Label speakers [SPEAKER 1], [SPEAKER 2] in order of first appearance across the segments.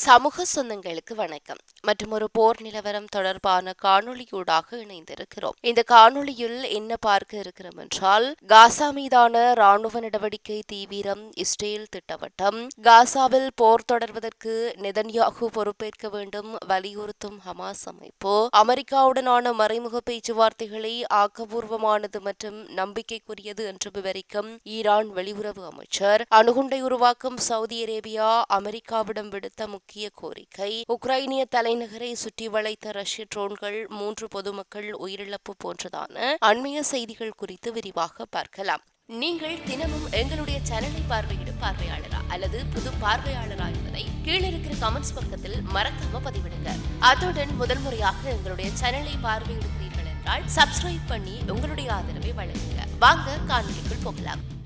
[SPEAKER 1] சமூக சொந்தங்களுக்கு வணக்கம். மற்றும் ஒரு போர் நிலவரம் தொடர்பான காணொளியூடாக இணைந்திருக்கிறோம். இந்த காணொளியில் என்ன பார்க்க இருக்கிறோம் என்றால் காசா மீதான ராணுவ நடவடிக்கை தீவிரம் இஸ்ரேல் திட்டவட்டம் காசாவில் போர் தொடர்வதற்கு நெதன்யாகு பொறுப்பேற்க வேண்டும் வலியுறுத்தும் ஹமாஸ் அமைப்பு அமெரிக்காவுடனான மறைமுக பேச்சுவார்த்தைகளை ஆக்கபூர்வமானது மற்றும் நம்பிக்கைக்குரியது என்று விவரிக்கும் ஈரான் வெளியுறவு அமைச்சர் அணுகுண்டை உருவாக்கும் சவுதி அரேபியா அமெரிக்காவிடம் விடுத்த முக்கிய கோரிக்கை. உக்ரைனிய தலைநகரை சுற்றி வளைத்த ரஷ்ய ட்ரோன்கள் மூன்று பொதுமக்கள் உயிரிழப்பு போன்றதான அண்மைய செய்திகள் குறித்து விரிவாக பார்க்கலாம். நீங்கள் தினமும் எங்களுடைய சேனலை பார்வையிடும் பார்வையாளரா அல்லது புது பார்வையாளரா என்பதை கீழே இருக்கிற கமெண்ட்ஸ் பக்கத்தில் மறக்காம பதிவிடுங்க. அத்துடன் முதல் முறையாக எங்களுடைய சேனலை பார்வையிடுகிறீர்கள் என்றால் சப்ஸ்கிரைப் பண்ணி உங்களுடைய ஆதரவை வழங்குங்க. வாங்க காணொலிக்குள் போகலாம்.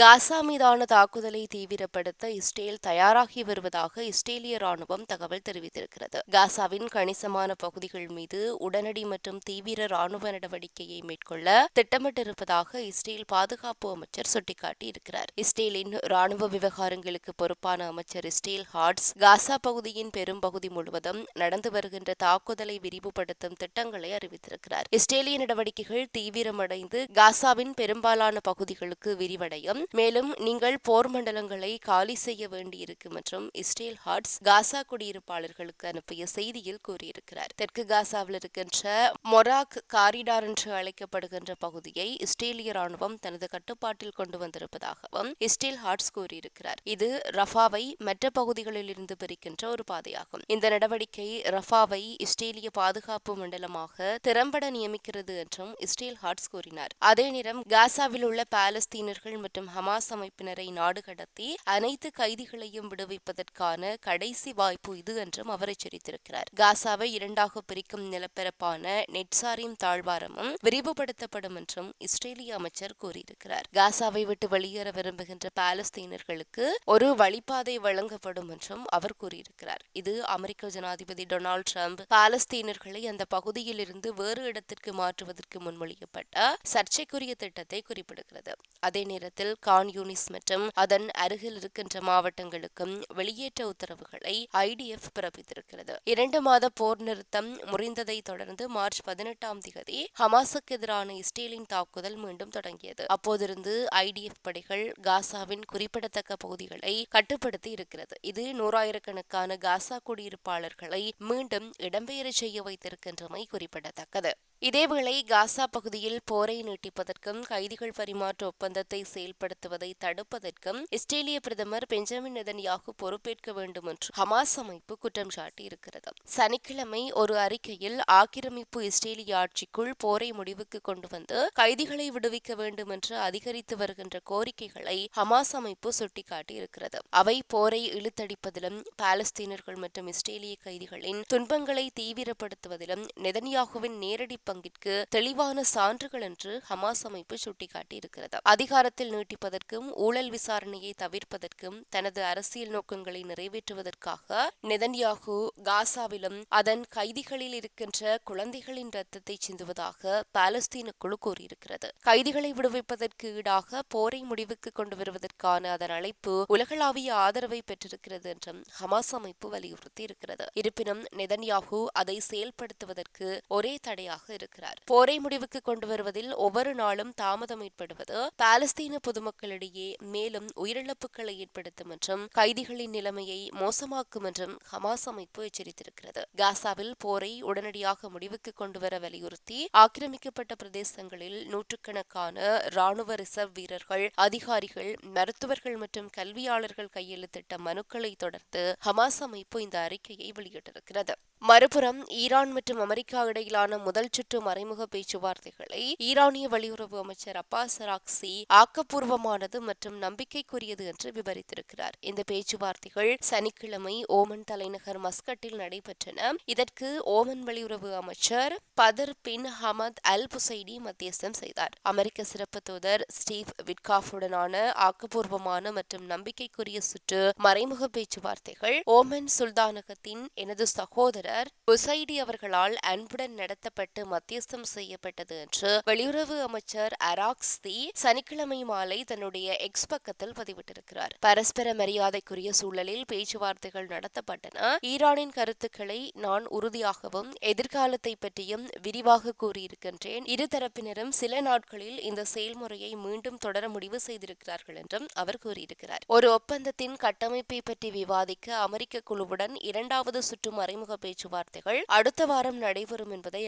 [SPEAKER 1] காசா மீதான தாக்குதலை தீவிரப்படுத்த இஸ்ரேல் தயாராகி வருவதாக இஸ்ரேலிய ராணுவம் தகவல் தெரிவித்திருக்கிறது. காசாவின் கணிசமான பகுதிகள் மீது உடனடி மற்றும் தீவிர ராணுவ நடவடிக்கையை மேற்கொள்ள திட்டமிட்டிருப்பதாக இஸ்ரேல் பாதுகாப்பு அமைச்சர் சுட்டிக்காட்டியிருக்கிறார். இஸ்ரேலின் ராணுவ விவகாரங்களுக்கு பொறுப்பான அமைச்சர் இஸ்ரேல் ஹார்ட்ஸ் காசா பகுதியின் பெரும் பகுதி முழுவதும் நடந்து வருகின்ற தாக்குதலை விரிவுபடுத்தும் திட்டங்களை அறிவித்திருக்கிறார். இஸ்ரேலிய நடவடிக்கைகள் தீவிரமடைந்து காசாவின் பெரும்பாலான பகுதிகளுக்கு விரிவடையும் மேலும் நீங்கள் போர் மண்டலங்களை காலி செய்ய வேண்டியிருக்கும் மற்றும் இஸ்ரேல் ஹார்ட்ஸ் காசா குடியிருப்பாளர்களுக்கு அனுப்பிய செய்தியில் கூறியிருக்கிறார். தெற்கு காசாவில் இருக்கின்ற மொராக் காரிடார் என்று அழைக்கப்படுகின்ற பகுதியை இஸ்ரேலிய ராணுவம் தனது கட்டுப்பாட்டில் கொண்டு வந்திருப்பதாகவும் இஸ்ரேல் ஹார்ட்ஸ் கூறியிருக்கிறார். இது ரஃபாவை மற்ற பகுதிகளில் இருந்து பிரிக்கின்ற ஒரு பாதையாகும். இந்த நடவடிக்கை ரஃபாவை இஸ்ரேலிய பாதுகாப்பு மண்டலமாக திறம்பட நியமிக்கிறது என்றும் இஸ்ரேல் ஹார்ட்ஸ் கூறினார். அதே நேரம் காசாவில் உள்ள பாலஸ்தீனர்கள் மற்றும் ஹமாஸ் அமைப்பினரை நாடு கடத்தி அனைத்து கைதிகளையும் விடுவிப்பதற்கான கடைசி வாய்ப்பு இது என்றும் அவர் எச்சரித்திருக்கிறார். காசாவை இரண்டாக பிரிக்கும் நிலப்பரப்பான நெட்சாரிம் தாழ்வாரமும் விரிவுபடுத்தப்படும் என்றும் இஸ்ரேலிய அமைச்சர் கூறியிருக்கிறார். காசாவை விட்டு வெளியேற விரும்புகின்ற பாலஸ்தீனர்களுக்கு ஒரு வழிபாதை வழங்கப்படும் என்றும் அவர் கூறியிருக்கிறார். இது அமெரிக்க ஜனாதிபதி டொனால்டு ட்ரம்ப் பாலஸ்தீனர்களை அந்த பகுதியில் இருந்து வேறு இடத்திற்கு மாற்றுவதற்கு முன்மொழியப்பட்ட சர்ச்சைக்குரிய திட்டத்தை குறிப்பிடுகிறது. அதே நேரத்தில் கான் யூனிஸ் மற்றும் அதன் அருகில் இருக்கின்ற மாவட்டங்களுக்கும் வெளியேற்ற உத்தரவுகளை ஐடிஎஃப் பிறப்பித்திருக்கிறது. இரண்டு மாத போர் நிறுத்தம் முறிந்ததை தொடர்ந்து மார்ச் பதினெட்டாம் தேதி ஹமாஸுக்கு எதிரான இஸ்ரேலின் தாக்குதல் மீண்டும் தொடங்கியது. அப்போதிருந்து ஐடிஎஃப் படைகள் காசாவின் குறிப்பிடத்தக்க பகுதிகளை கட்டுப்படுத்தி இருக்கிறது. இது நூறாயிரக்கணக்கான காசா குடியிருப்பாளர்களை மீண்டும் இடம்பெயர செய்ய வைத்திருக்கின்றமை குறிப்பிடத்தக்கது. இதேவேளை காசா பகுதியில் போரை நீட்டிப்பதற்கும் கைதிகள் பரிமாற்ற ஒப்பந்தத்தை செயல்படுத்துவதை தடுப்பதற்கும் இஸ்ரேலிய பிரதமர் பெஞ்சமின் நெதன்யாகு பொறுப்பேற்க வேண்டும் என்று ஹமாஸ் அமைப்பு குற்றம் சாட்டியிருக்கிறது. சனிக்கிழமை ஒரு அறிக்கையில் ஆக்கிரமிப்பு இஸ்ரேலிய ஆட்சிக்குள் போரை முடிவுக்கு கொண்டு வந்து கைதிகளை விடுவிக்க வேண்டும் என்று அதிகரித்து வருகின்ற கோரிக்கைகளை ஹமாஸ் அமைப்பு சுட்டிக்காட்டியிருக்கிறது. அவை போரை இழுத்தடிப்பதிலும் பாலஸ்தீனர்கள் மற்றும் இஸ்ரேலிய கைதிகளின் துன்பங்களை தீவிரப்படுத்துவதிலும் நெதன்யாகுவின் நேரடி பங்கிற்கு தெளிவான சான்றுகள் என்று ஹமாஸ் அமைப்பு சுட்டிக்காட்டியிருக்கிறது. அதிகாரத்தில் நீட்டிப்பதற்கும் ஊழல் விசாரணையை தவிர்ப்பதற்கும் தனது அரசியல் நோக்கங்களை நிறைவேற்றுவதற்காக நெதன்யாகு காசாவிலும் அதன் கைதிகளில் இருக்கின்ற குழந்தைகளின் ரத்தத்தை சிந்துவதாக பாலஸ்தீன குழு கூறியிருக்கிறது. கைதிகளை விடுவிப்பதற்கு ஈடாக போரை முடிவுக்கு கொண்டு வருவதற்கான அதன் அழைப்பு உலகளாவிய ஆதரவை பெற்றிருக்கிறது என்றும் ஹமாஸ் அமைப்பு வலியுறுத்தி இருக்கிறது இருப்பினும் நெதன்யாகு அதை செயல்படுத்துவதற்கு ஒரே தடையாக இருக்கிறார் போரை முடிவுக்கு கொண்டு வருவதில் ஒவ்வொரு நாளும் தாமதம் ஏற்படுவது பாலஸ்தீன பொதுமக்களிடையே மேலும் உயிரிழப்புகளை ஏற்படுத்தும் என்றும் கைதிகளின் நிலைமையை மோசமாக்கும் என்றும் ஹமாஸ் அமைப்பு எச்சரித்திருக்கிறது. காசாவில் போரை உடனடியாக முடிவுக்கு கொண்டு வர வலியுறுத்தி ஆக்கிரமிக்கப்பட்ட பிரதேசங்களில் நூற்றுக்கணக்கான ராணுவ ரிசர்வ் வீரர்கள் அதிகாரிகள் மருத்துவர்கள் மற்றும் கல்வியாளர்கள் கையெழுத்திட்ட மனுக்களை தொடர்ந்து ஹமாஸ் அமைப்பு இந்த அறிக்கையை வெளியிட்டிருக்கிறது. மறுபுறம் ஈரான் மற்றும் அமெரிக்கா இடையிலான முதல் சுற்று மறைமுக பேச்சுவார்த்தைகளை ஈரானிய வெளியுறவு அமைச்சர் அப்பாஸ் ராக்சி ஆக்கப்பூர்வமானது மற்றும் நம்பிக்கைக்குரியது என்று விவரித்திருக்கிறார். இந்த பேச்சுவார்த்தைகள் சனிக்கிழமை ஓமன் தலைநகர் மஸ்கட்டில் நடைபெற்றன. இதற்கு ஓமன் வெளியுறவு அமைச்சர் பதர் பின் ஹமத் அல் புசைடி மத்தியஸ்தம் செய்தார். அமெரிக்க சிறப்பு தூதர் ஸ்டீவ் விட்காஃபுடனான ஆக்கப்பூர்வமான மற்றும் நம்பிக்கைக்குரிய சுற்று மறைமுக பேச்சுவார்த்தைகள் ஓமன் சுல்தானகத்தின் எனது சகோதரர் புசைடி அவர்களால் அன்புடன் நடத்தப்பட்டு மத்தியஸ்தம் செய்யப்பட்டது என்று வெளியுறவு அமைச்சர் அராக்ஸ்தி சனிக்கிழமை மாலை தன்னுடைய எக்ஸ் பக்கத்தில் பதிவிட்டிருக்கிறார். பரஸ்பர மரியாதைக்குரிய சூழலில் பேச்சுவார்த்தைகள் நடத்தப்பட்டன. ஈரானின் கருத்துக்களை நான் உறுதியாகவும் எதிர்காலத்தை பற்றியும் விரிவாக கூறியிருக்கின்றேன். இருதரப்பினரும் சில நாட்களில் இந்த செயல்முறையை மீண்டும் தொடர முடிவு செய்திருக்கிறார்கள் என்றும் அவர் கூறியிருக்கிறார். ஒரு ஒப்பந்தத்தின் கட்டமைப்பை பற்றி விவாதிக்க அமெரிக்க குழுவுடன் இரண்டாவது சுற்று மறைமுக பேச்சுவார்த்தைகள் அடுத்த வாரம் நடைபெறும் என்பதை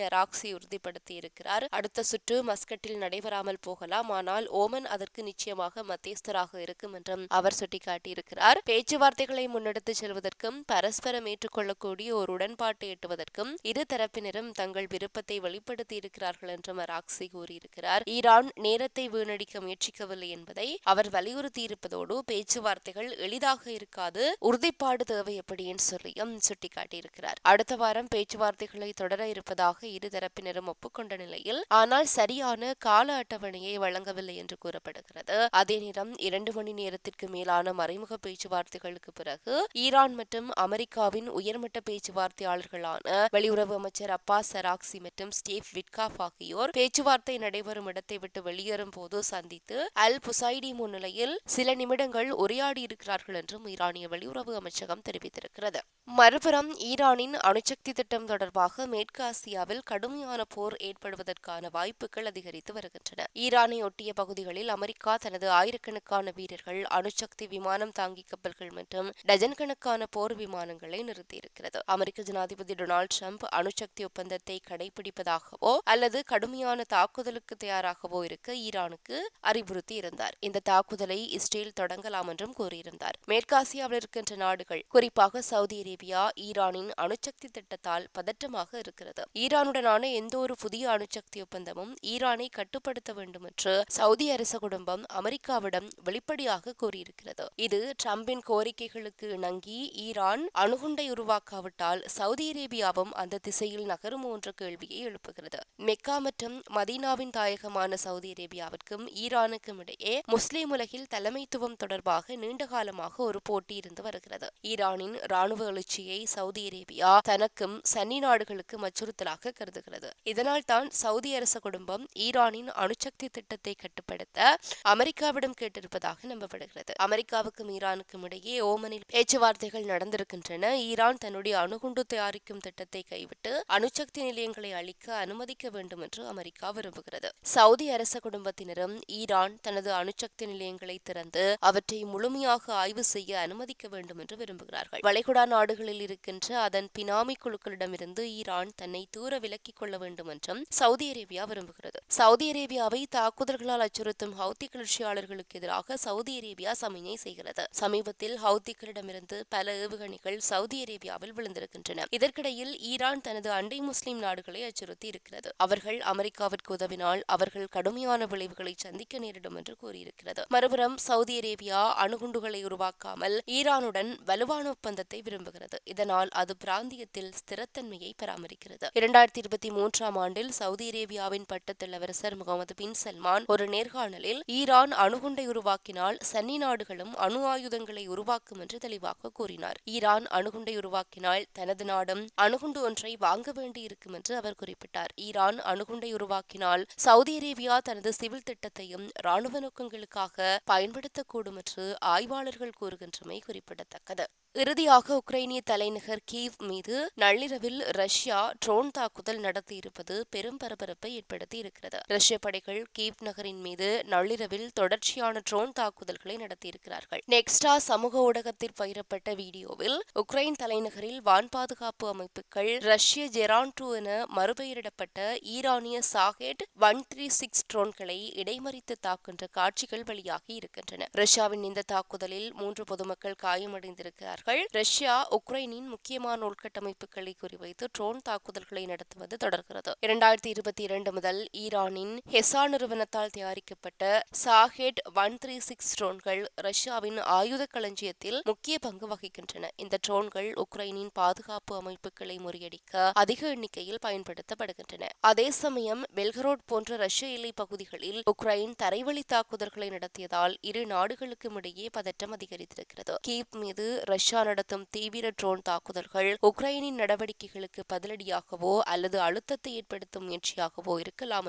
[SPEAKER 1] உறுதிப்படுத்தியிருக்கிறார். அடுத்த சுற்று மஸ்கட்டில் நடைபெறாமல் போகலாம். ஆனால் ஓமன் அதற்கு நிச்சயமாக மத்தியஸ்தராக இருக்கும் என்றும் அவர் சுட்டிக்காட்டியிருக்கிறார். பேச்சுவார்த்தைகளை முன்னெடுத்துச் செல்வதற்கும் பரஸ்பரம் ஏற்றுக்கொள்ளக்கூடிய ஒரு உடன்பாட்டை எட்டுவதற்கும் இரு தரப்பினரும் தங்கள் விருப்பத்தை வெளிப்படுத்தி இருக்கிறார்கள் என்றும் ராக்சி கூறியிருக்கிறார். ஈரான் நேரத்தை வீணடிக்க முயற்சிக்கவில்லை என்பதை அவர் வலியுறுத்தியிருப்பதோடு பேச்சுவார்த்தைகள் எளிதாக இருக்காது. உறுதிப்பாடு தேவை எப்படின்னு சொல்லியும் சுட்டிக்காட்டியிருக்கிறார். அடுத்த வாரம் பேச்சுவார்த்தைகளை தொடர இருப்பதாக இரு தரப்பினர் தரப்பினரும் ஒப்புக்கொண்ட நிலையில் ஆனால் சரியான கால அட்டவணையை வழங்கவில்லை என்று கூறப்படுகிறது. அதே நேரம் இரண்டு மணி நேரத்திற்கு மேலான மறைமுக பேச்சுவார்த்தைகளுக்கு பிறகு ஈரான் மற்றும் அமெரிக்காவின் உயர்மட்ட பேச்சுவார்த்தையாளர்களான வெளியுறவு அமைச்சர் அப்பாஸ் சராக்சி மற்றும் ஸ்டீவ் விட்காஃப் ஆகியோர் பேச்சுவார்த்தை நடைபெறும் இடத்தை விட்டு வெளியேறும் போது சந்தித்து அல் புசைடி முன்னிலையில் சில நிமிடங்கள் உரையாடி இருக்கிறார்கள் என்றும் ஈரானிய வெளியுறவு அமைச்சகம் தெரிவித்திருக்கிறது. மறுபுறம் ஈரானின் அணுசக்தி திட்டம் தொடர்பாக மேற்கு ஆசியாவில் கடுமையான போர் ஏற்படுவதற்கான வாய்ப்புகள் அதிகரித்து வருகின்றன. ஈரானை ஒட்டிய பகுதிகளில் அமெரிக்கா தனது ஆயிரக்கணக்கான வீரர்கள் அணுசக்தி விமானம் தாங்கி கப்பல்கள் மற்றும் டஜன் கணக்கான போர் விமானங்களை நிறுத்தியிருக்கிறது. அமெரிக்க ஜனாதிபதி டொனால்டு டிரம்ப் அணுசக்தி ஒப்பந்தத்தை கடைபிடிப்பதாகவோ அல்லது கடுமையான தாக்குதலுக்கு தயாராகவோ இருக்க ஈரானுக்கு அறிவுறுத்தி இருந்தார். இந்த தாக்குதலை இஸ்ரேல் தொடங்கலாம் என்றும் கூறியிருந்தார். மேற்காசியாவில் இருக்கின்ற நாடுகள் குறிப்பாக சவுதி அரேபியா ஈரானின் அணுசக்தி திட்டத்தால் பதற்றமாக இருக்கிறது. ஈரானுடனான எந்த ஒரு புதிய அணுசக்தி ஒப்பந்தமும் ஈரானை கட்டுப்படுத்த வேண்டும் என்று சவுதி அரச குடும்பம் அமெரிக்காவிடம் வெளிப்படையாக கூறியிருக்கிறது. இது டிரம்பின் கோரிக்கைகளுக்கு இணங்கி ஈரான் அணுகுண்டை உருவாக்காவிட்டால் சவுதி அரேபியாவும் அந்த திசையில் நகரும் என்ற கேள்வியை எழுப்புகிறது. மெக்கா மற்றும் மதீனாவின் தாயகமான சவுதி அரேபியாவிற்கும் ஈரானுக்கும் இடையே முஸ்லிம் உலகில் தலைமைத்துவம் தொடர்பாக நீண்ட காலமாக ஒரு போட்டி இருந்து வருகிறது. ஈரானின் ராணுவ எழுச்சியை சவுதி அரேபியா தனக்கும் சன்னி நாடுகளுக்கும் அச்சுறுத்தலாக கருதுகிறது. இதனால் தான் சவுதி அரச குடும்பம் ஈரானின் அணுசக்தி திட்டத்தை கட்டுப்படுத்த அமெரிக்காவிடம் கேட்டிருப்பதாக நம்பப்படுகிறது. அமெரிக்காவுக்கும் ஈரானுக்கும் இடையே ஓமனில் பேச்சுவார்த்தைகள் நடந்திருக்கின்றன. ஈரான் தன்னுடைய அணுகுண்டு தயாரிக்கும் திட்டத்தை கைவிட்டு அணுசக்தி நிலையங்களை அளிக்க அனுமதிக்க வேண்டும் என்று அமெரிக்கா விரும்புகிறது. சவுதி அரச குடும்பத்தினரும் ஈரான் தனது அணுசக்தி நிலையங்களை திறந்து அவற்றை முழுமையாக ஆய்வு செய்ய அனுமதிக்க வேண்டும் என்று விரும்புகிறார்கள். வளைகுடா நாடுகளில் இருக்கின்ற அதன் பினாமி குழுக்களிடமிருந்து ஈரான் தன்னை தூர விலக்கிக் கொள்ள வேண்டும் என்றும் சவுதி அரேபியா விரும்புகிறது. சவுதி அரேபியாவை தாக்குதல்களால் அச்சுறுத்தும் ஹவுத்தி கிளர்ச்சியாளர்களுக்கு எதிராக சவுதி அரேபியா சமிஞை செய்கிறது. சமீபத்தில் ஹவுத்திகளிடமிருந்து பல ஏவுகணைகள் சவுதி அரேபியாவில் விழுந்திருக்கின்றன. இதற்கிடையில் ஈரான் தனது அண்டை முஸ்லிம் நாடுகளை அச்சுறுத்தி இருக்கிறது. அவர்கள் அமெரிக்காவிற்கு உதவினால் அவர்கள் கடுமையான விளைவுகளை சந்திக்க நேரிடும் என்று கூறியிருக்கிறது. மறுபுறம் சவுதி அரேபியா அணுகுண்டுகளை உருவாக்காமல் ஈரானுடன் வலுவான ஒப்பந்தத்தை விரும்புகிறது. இதனால் அது பிராந்தியத்தில் ஸ்திரத்தன்மையை பராமரிக்கிறது. இரண்டாயிரத்தி இருபத்தி மூன்றாம் ஆண்டில் சவுதி அரேபியாவின் பட்டத்தில் இளவரசர் முகமது பின் சல்மான் ஒரு நேர்காணலில் ஈரான் அணுகுண்டை உருவாக்கினால் சன்னி நாடுகளும் அணு ஆயுதங்களை உருவாக்கும் என்று தெளிவாக கூறினார். ஈரான் அணுகுண்டை உருவாக்கினால் தனது நாடும் அணுகுண்டு ஒன்றை வாங்க வேண்டியிருக்கும் என்று அவர் குறிப்பிட்டார். ஈரான் அணுகுண்டை உருவாக்கினால் சவுதி அரேபியா தனது சிவில் திட்டத்தையும் ராணுவ நோக்கங்களுக்காக பயன்படுத்தக்கூடும் என்று ஆய்வாளர்கள் கூறுகின்றமை குறிப்பிடத்தக்கது. இறுதியாக உக்ரைனிய தலைநகர் கீவ் மீது நள்ளிரவில் ரஷ்யா ட்ரோன் தாக்குதல் நடத்தியிருப்பது பெரும் பரபரப்பை ஏற்படுத்தி இருக்கிறது வருகிறது ரஷ்ய படைகள் கீவ் நகரின் மீது நள்ளிரவில் தொடர்ச்சியான ட்ரோன் தாக்குதல்களை நடத்தியிருக்கிறார்கள். நெக்ஸ்டா சமூக ஊடகத்தில் பகிரப்பட்ட வீடியோவில் உக்ரைன் தலைநகரில் வான் பாதுகாப்பு அமைப்புகள் ரஷ்ய ஜெரான் என மறுபெயரிடப்பட்ட ஈரானிய சாகேட் ஒன் த்ரீ சிக்ஸ் ட்ரோன்களை இடைமறித்து தாக்குகின்ற காட்சிகள் வெளியாகி இருக்கின்றன. ரஷ்யாவின் இந்த தாக்குதலில் மூன்று பொதுமக்கள் காயமடைந்திருக்கிறார்கள். ரஷ்யா உக்ரைனின் முக்கியமான உள்கட்டமைப்புகளை குறிவைத்து ட்ரோன் தாக்குதல்களை நடத்துவது தொடர்கிறது. இரண்டாயிரத்தி இருபத்தி இரண்டு முதல் ஈரான் ஈரானின் ஹெசா நிறுவனத்தால் தயாரிக்கப்பட்ட சாஹெட் ஒன் த்ரீ சிக்ஸ் ட்ரோன்கள் ரஷ்யாவின் ஆயுத களஞ்சியத்தில் முக்கிய பங்கு வகிக்கின்றன. இந்த ட்ரோன்கள் உக்ரைனின் பாதுகாப்பு அமைப்புகளை முறியடிக்க அதிக எண்ணிக்கையில் பயன்படுத்தப்படுகின்றன. அதே சமயம் பெல்கரோட் போன்ற ரஷ்ய எல்லை பகுதிகளில் உக்ரைன் தரைவழி தாக்குதல்களை நடத்தியதால் இரு நாடுகளுக்கும் இடையே பதற்றம் அதிகரித்திருக்கிறது. கீவ் மீது ரஷ்யா நடத்தும் தீவிர ட்ரோன் தாக்குதல்கள் உக்ரைனின் நடவடிக்கைகளுக்கு பதிலடியாகவோ அல்லது அழுத்தத்தை ஏற்படுத்தும் முயற்சியாகவோ இருக்கலாம்